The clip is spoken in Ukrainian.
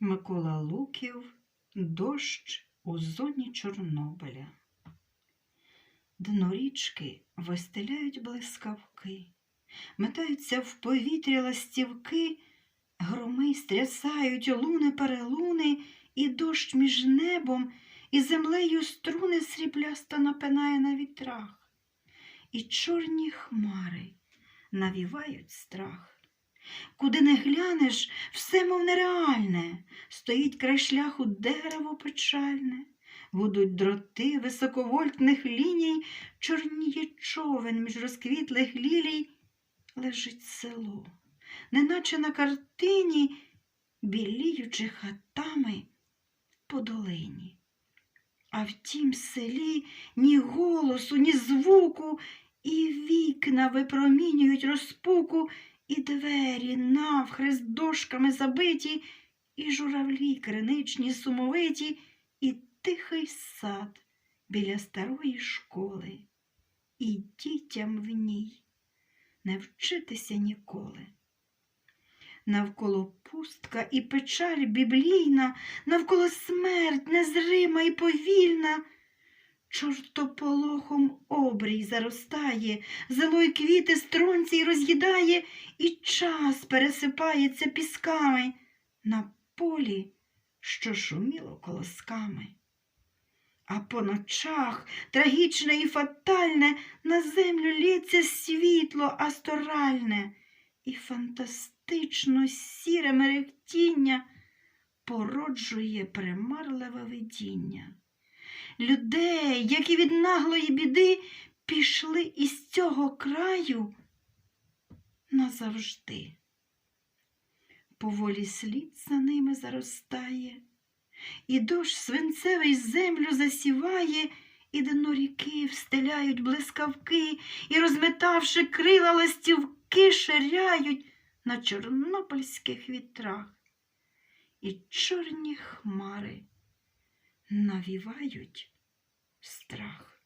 Микола Луків Дощ у зоні Чорнобиля. Дно річки вистеляють блискавки, метаються в повітря ластівки, громи стрясають луни перелуни, і дощ між небом і землею струни сріблясто напинає на вітрах, і чорні хмари навівають страх. Куди не глянеш, все мов нереальне, стоїть край шляху дерево печальне, гудуть дроти високовольтних ліній, чорніє човен між розквітлих лілій, лежить село, неначе на картині, біліючи хатами по долині. А в тім селі ні голосу, ні звуку, і вікна випромінюють розпуку, і двері навхрест дошками забиті, і журавлі криничні сумовиті, і тихий сад біля старої школи, і дітям в ній не вчитися ніколи. Навколо пустка і печаль біблійна, навколо смерть незрима і повільна. Чортополохом обрій заростає, зелой квіти стронці й роз'їдає, і час пересипається пісками на полі, що шуміло колосками. А по ночах трагічне і фатальне на землю лється світло асторальне, і фантастично сіре мерехтіння породжує примарливе видіння людей, які від наглої біди пішли із цього краю назавжди. Поволі слід за ними заростає, і дощ свинцевий землю засіває, і дно ріки встеляють блискавки, і, розметавши крила ластівки, ширяють на чорнобильських вітрах, і чорні хмари навівають страх.